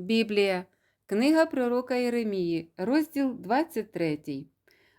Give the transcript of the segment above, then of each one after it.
Біблія, книга пророка Єремії, розділ 23.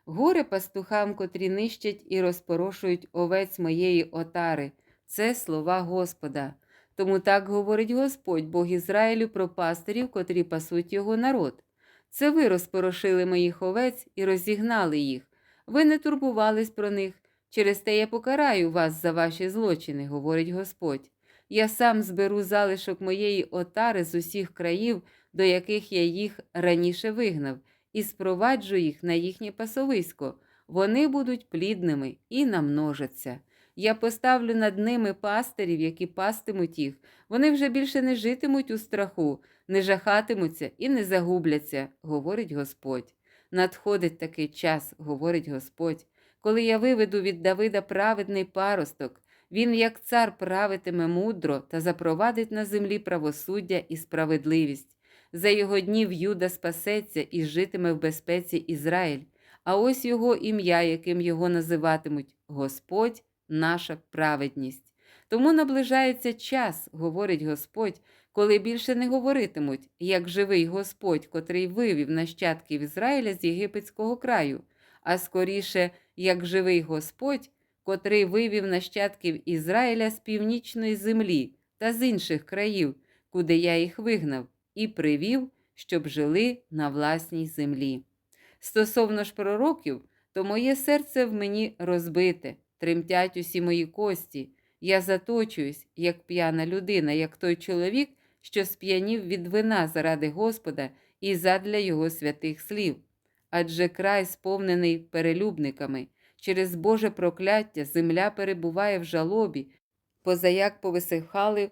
Горе пастухам, котрі нищать і розпорошують овець моєї отари. Це слова Господа. Тому так говорить Господь, Бог Ізраїлю про пастирів, котрі пасуть його народ. Це ви розпорошили моїх овець і розігнали їх. Ви не турбувались про них. Через те я покараю вас за ваші злочини, говорить Господь. Я сам зберу залишок моєї отари з усіх країв, до яких я їх раніше вигнав, і спроваджу їх на їхнє пасовисько. Вони будуть плідними і намножаться. Я поставлю над ними пастирів, які пастимуть їх. Вони вже більше не житимуть у страху, не жахатимуться і не загубляться, говорить Господь. Надходить такий час, говорить Господь, коли я виведу від Давида праведний паросток. Він, як цар, правитиме мудро та запровадить на землі правосуддя і справедливість. За його днів Юда спасеться і житиме в безпеці Ізраїль. А ось його ім'я, яким його називатимуть Господь, наша праведність. Тому наближається час, говорить Господь, коли більше не говоритимуть, як живий Господь, котрий вивів нащадків Ізраїля з єгипетського краю, а скоріше, як живий Господь, котрий вивів нащадків Ізраїля з північної землі та з інших країв, куди я їх вигнав, і привів, щоб жили на власній землі. Стосовно ж пророків, то моє серце в мені розбите, тремтять усі мої кості. Я заточуюсь, як п'яна людина, як той чоловік, що сп'янів від вина заради Господа і задля його святих слів. Адже край сповнений перелюбниками. Через Боже прокляття земля перебуває в жалобі, позаяк повисихали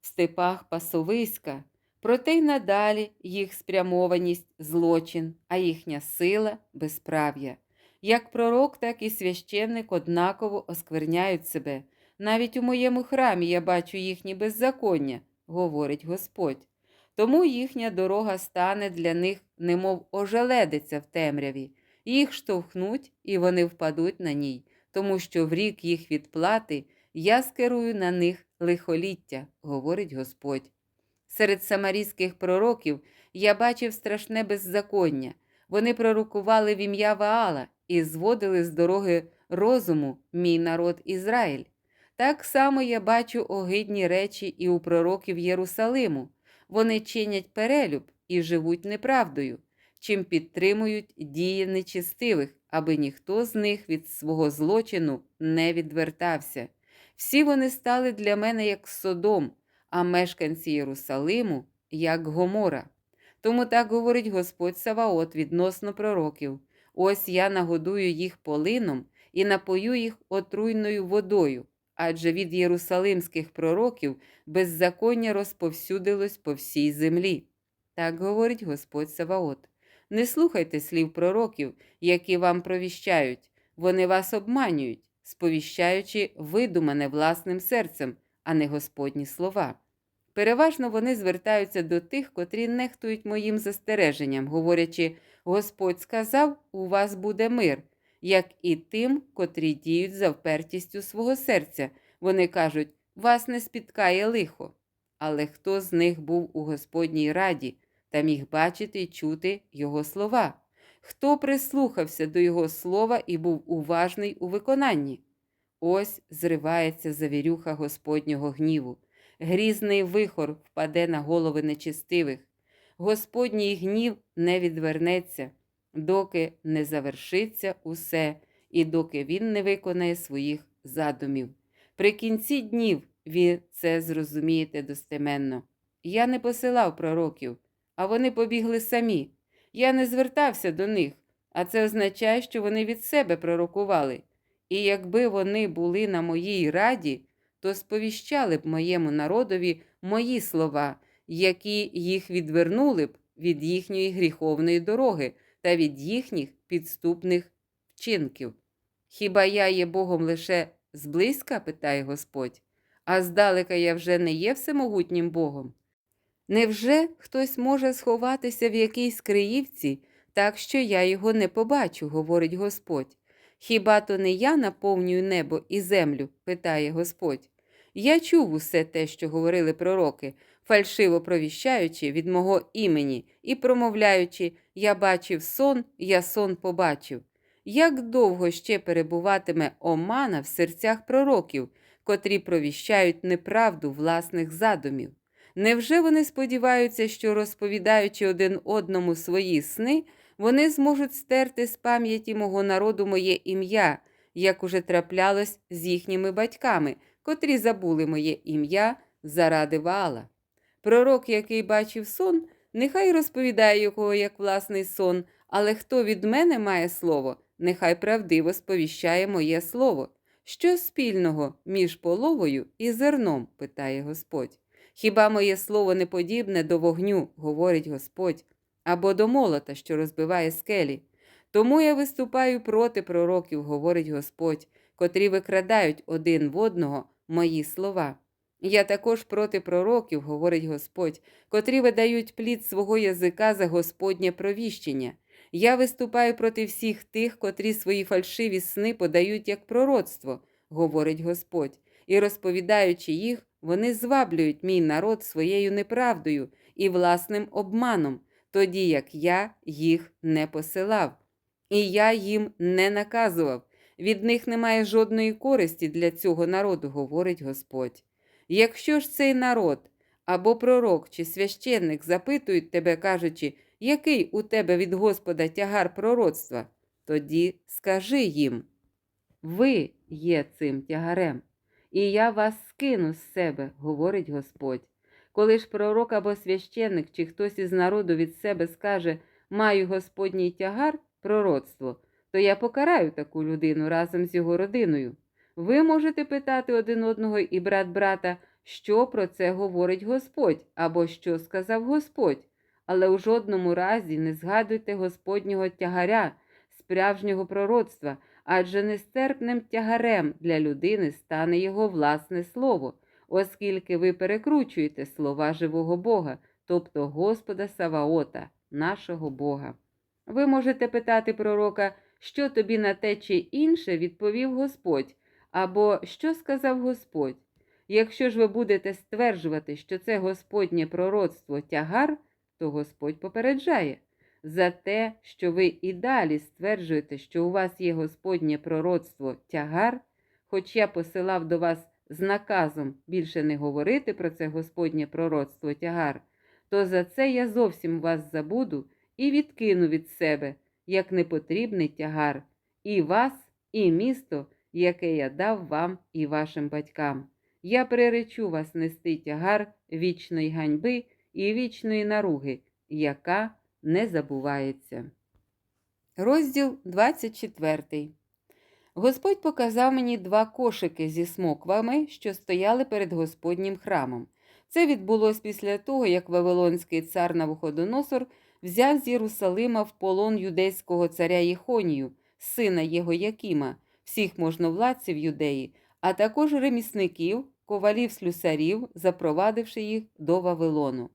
в степах пасовиська, проте й надалі їх спрямованість злочин, а їхня сила безправ'я. Як пророк, так і священник однаково оскверняють себе. Навіть у моєму храмі я бачу їхні беззаконня, говорить Господь. Тому їхня дорога стане для них, немов ожеледиця в темряві. Їх штовхнуть, і вони впадуть на ній, тому що в рік їх відплати я скерую на них лихоліття, говорить Господь. Серед самарійських пророків я бачив страшне беззаконня. Вони пророкували в ім'я Ваала і зводили з дороги розуму мій народ Ізраїль. Так само я бачу огидні речі і у пророків Єрусалиму. Вони чинять перелюб і живуть неправдою, чим підтримують дії нечистивих, аби ніхто з них від свого злочину не відвертався. Всі вони стали для мене як Содом, а мешканці Єрусалиму як Гомора. Тому так говорить Господь Саваот відносно пророків: ось я нагодую їх полином і напою їх отруйною водою, адже від єрусалимських пророків беззаконня розповсюдилось по всій землі. Так говорить Господь Саваот. Не слухайте слів пророків, які вам провіщають, вони вас обманюють, сповіщаючи видумане власним серцем, а не Господні слова. Переважно вони звертаються до тих, котрі нехтують моїм застереженням, говорячи: Господь сказав, у вас буде мир, як і тим, котрі діють за впертістю свого серця. Вони кажуть, вас не спіткає лихо. Але хто з них був у Господній раді та міг бачити і чути Його слова? Хто прислухався до Його слова і був уважний у виконанні? Ось зривається завірюха Господнього гніву. Грізний вихор впаде на голови нечистивих. Господній гнів не відвернеться, доки не завершиться усе, і доки він не виконає своїх задумів. При кінці днів ви це зрозумієте достеменно. Я не посилав пророків, а вони побігли самі. Я не звертався до них, а це означає, що вони від себе пророкували. І якби вони були на моїй раді, то сповіщали б моєму народові мої слова, які їх відвернули б від їхньої гріховної дороги та від їхніх підступних вчинків. Хіба я є Богом лише зблизька? питає Господь, а здалека я вже не є всемогутнім Богом. Невже хтось може сховатися в якійсь криївці, так що я його не побачу, говорить Господь. Хіба то не я наповнюю небо і землю? питає Господь. Я чув усе те, що говорили пророки, фальшиво провіщаючи від мого імені і промовляючи Я бачив сон, я сон побачив. Як довго ще перебуватиме омана в серцях пророків, котрі провіщають неправду власних задумів? Невже вони сподіваються, що, розповідаючи один одному свої сни, вони зможуть стерти з пам'яті мого народу моє ім'я, як уже траплялось з їхніми батьками, котрі забули моє ім'я заради вала? Пророк, який бачив сон, нехай розповідає його як власний сон, але хто від мене має слово, нехай правдиво сповіщає моє слово. Що спільного між половою і зерном? питає Господь. Хіба моє слово не подібне до вогню, говорить Господь, або до молота, що розбиває скелі? Тому я виступаю проти пророків, говорить Господь, котрі викрадають один в одного мої слова. Я також проти пророків, говорить Господь, котрі видають плід свого язика за Господнє провіщення. Я виступаю проти всіх тих, котрі свої фальшиві сни подають як пророцтво, говорить Господь, і розповідаючи їх, вони зваблюють мій народ своєю неправдою і власним обманом, тоді як я їх не посилав. І я їм не наказував. Від них немає жодної користі для цього народу, говорить Господь. Якщо ж цей народ або пророк чи священник запитують тебе, кажучи, який у тебе від Господа тягар пророцтва, тоді скажи їм: ви є цим тягарем, і я вас скину з себе, говорить Господь. Коли ж пророк або священник, чи хтось із народу від себе скаже, маю Господній тягар, пророцтво, то я покараю таку людину разом з його родиною. Ви можете питати один одного і брат брата, що про це говорить Господь, або що сказав Господь, але у жодному разі не згадуйте Господнього тягаря, справжнього пророцтва, адже нестерпним тягарем для людини стане його власне слово, оскільки ви перекручуєте слова живого Бога, тобто Господа Саваота, нашого Бога. Ви можете питати пророка, що тобі на те чи інше відповів Господь, або що сказав Господь. Якщо ж ви будете стверджувати, що це Господнє пророцтво тягар, то Господь попереджає за те, що ви і далі стверджуєте, що у вас є Господнє пророцтво тягар, хоч я посилав до вас з наказом більше не говорити про це Господнє пророцтво тягар, то за це я зовсім вас забуду і відкину від себе, як непотрібний тягар, і вас, і місто, яке я дав вам і вашим батькам. Я приречу вас нести тягар вічної ганьби і вічної наруги, яка не забувається. Розділ 24 Господь показав мені два кошики зі смоквами, що стояли перед Господнім храмом. Це відбулося після того, як Вавилонський цар Навуходоносор взяв з Єрусалима в полон юдейського царя Єхонію, сина його Якіма, всіх можновладців юдеї, а також ремісників, ковалів слюсарів, запровадивши їх до Вавилону.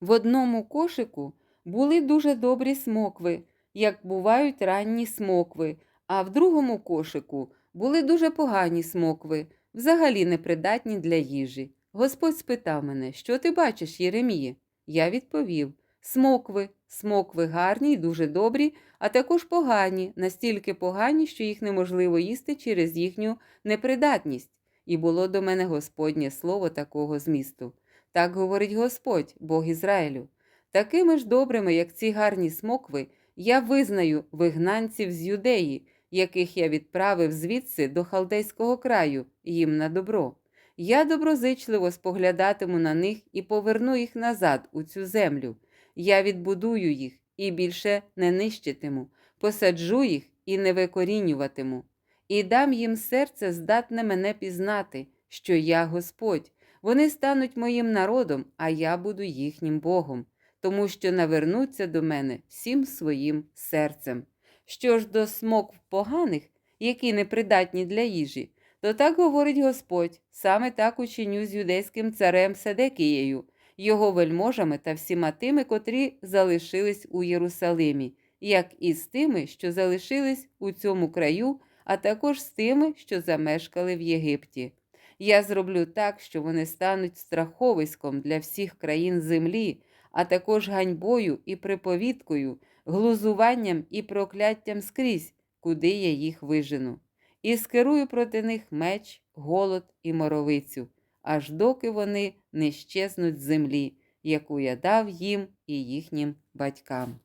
В одному кошику були дуже добрі смокви, як бувають ранні смокви, а в другому кошику були дуже погані смокви, взагалі непридатні для їжі. Господь спитав мене, що ти бачиш, Єреміє? Я відповів: смокви, смокви гарні й дуже добрі, а також погані, настільки погані, що їх неможливо їсти через їхню непридатність. І було до мене Господнє слово такого змісту. Так говорить Господь, Бог Ізраїлю. Такими ж добрими, як ці гарні смокви, я визнаю вигнанців з юдеї, яких я відправив звідси до халдейського краю, їм на добро. Я доброзичливо споглядатиму на них і поверну їх назад у цю землю. Я відбудую їх і більше не нищитиму, посаджу їх і не викорінюватиму, і дам їм серце здатне мене пізнати, що я Господь. Вони стануть моїм народом, а я буду їхнім Богом, тому що навернуться до мене всім своїм серцем. Що ж до смокв поганих, які непридатні для їжі, то так говорить Господь, саме так учиню з юдейським царем Седекією, його вельможами та всіма тими, котрі залишились у Єрусалимі, як і з тими, що залишились у цьому краю, а також з тими, що замешкали в Єгипті. Я зроблю так, що вони стануть страховиськом для всіх країн землі, а також ганьбою і приповідкою, глузуванням і прокляттям скрізь, куди я їх вижену, і скерую проти них меч, голод і моровицю, аж доки вони не щезнуть з землі, яку я дав їм і їхнім батькам.